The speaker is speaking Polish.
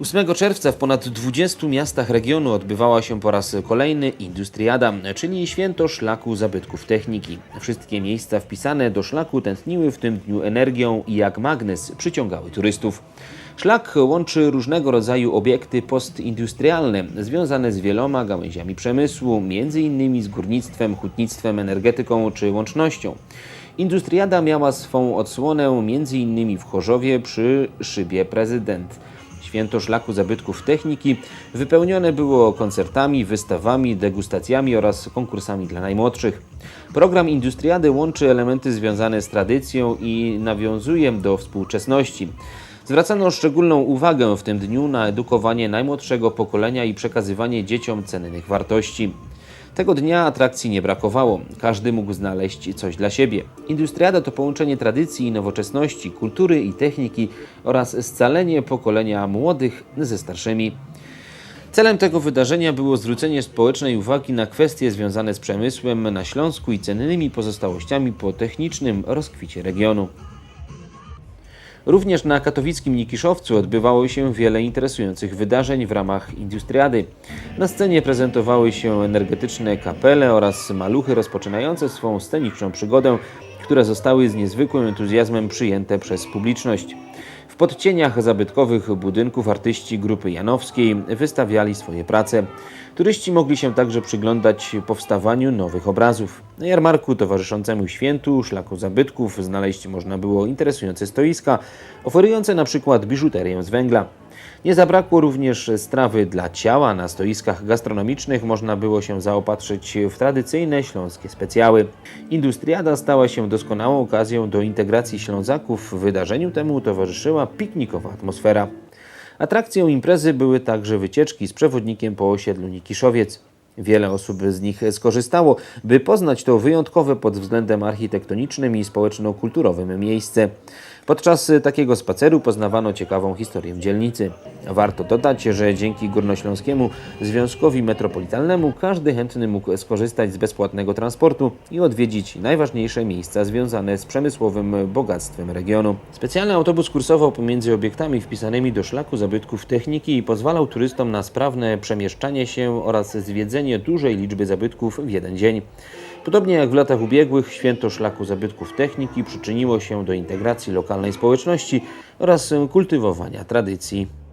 8 czerwca w ponad 20 miastach regionu odbywała się po raz kolejny Industriada, czyli święto szlaku zabytków techniki. Wszystkie miejsca wpisane do szlaku tętniły w tym dniu energią i jak magnes przyciągały turystów. Szlak łączy różnego rodzaju obiekty postindustrialne związane z wieloma gałęziami przemysłu, m.in. z górnictwem, hutnictwem, energetyką czy łącznością. Industriada miała swą odsłonę m.in. w Chorzowie przy szybie prezydent. Święto Szlaku Zabytków Techniki wypełnione było koncertami, wystawami, degustacjami oraz konkursami dla najmłodszych. Program Industriady łączy elementy związane z tradycją i nawiązuje do współczesności. Zwracano szczególną uwagę w tym dniu na edukowanie najmłodszego pokolenia i przekazywanie dzieciom cennych wartości. Tego dnia atrakcji nie brakowało. Każdy mógł znaleźć coś dla siebie. Industriada to połączenie tradycji i nowoczesności, kultury i techniki oraz scalenie pokolenia młodych ze starszymi. Celem tego wydarzenia było zwrócenie społecznej uwagi na kwestie związane z przemysłem na Śląsku i cennymi pozostałościami po technicznym rozkwicie regionu. Również na katowickim Nikiszowcu odbywało się wiele interesujących wydarzeń w ramach Industriady. Na scenie prezentowały się energetyczne kapele oraz maluchy rozpoczynające swą sceniczną przygodę, które zostały z niezwykłym entuzjazmem przyjęte przez publiczność. W podcieniach zabytkowych budynków artyści grupy Janowskiej wystawiali swoje prace. Turyści mogli się także przyglądać powstawaniu nowych obrazów. Na jarmarku towarzyszącemu świętu szlaku zabytków znaleźć można było interesujące stoiska, oferujące na przykład biżuterię z węgla. Nie zabrakło również strawy dla ciała. Na stoiskach gastronomicznych można było się zaopatrzyć w tradycyjne śląskie specjały. Industriada stała się doskonałą okazją do integracji Ślązaków. Wydarzeniu temu towarzyszyła piknikowa atmosfera. Atrakcją imprezy były także wycieczki z przewodnikiem po osiedlu Nikiszowiec. Wiele osób z nich skorzystało, by poznać to wyjątkowe pod względem architektonicznym i społeczno-kulturowym miejsce. Podczas takiego spaceru poznawano ciekawą historię dzielnicy. Warto dodać, że dzięki Górnośląskiemu Związkowi Metropolitalnemu każdy chętny mógł skorzystać z bezpłatnego transportu i odwiedzić najważniejsze miejsca związane z przemysłowym bogactwem regionu. Specjalny autobus kursował pomiędzy obiektami wpisanymi do szlaku zabytków techniki i pozwalał turystom na sprawne przemieszczanie się oraz zwiedzenie dużej liczby zabytków w jeden dzień. Podobnie jak w latach ubiegłych, święto szlaku zabytków techniki przyczyniło się do integracji lokalnej społeczności oraz kultywowania tradycji.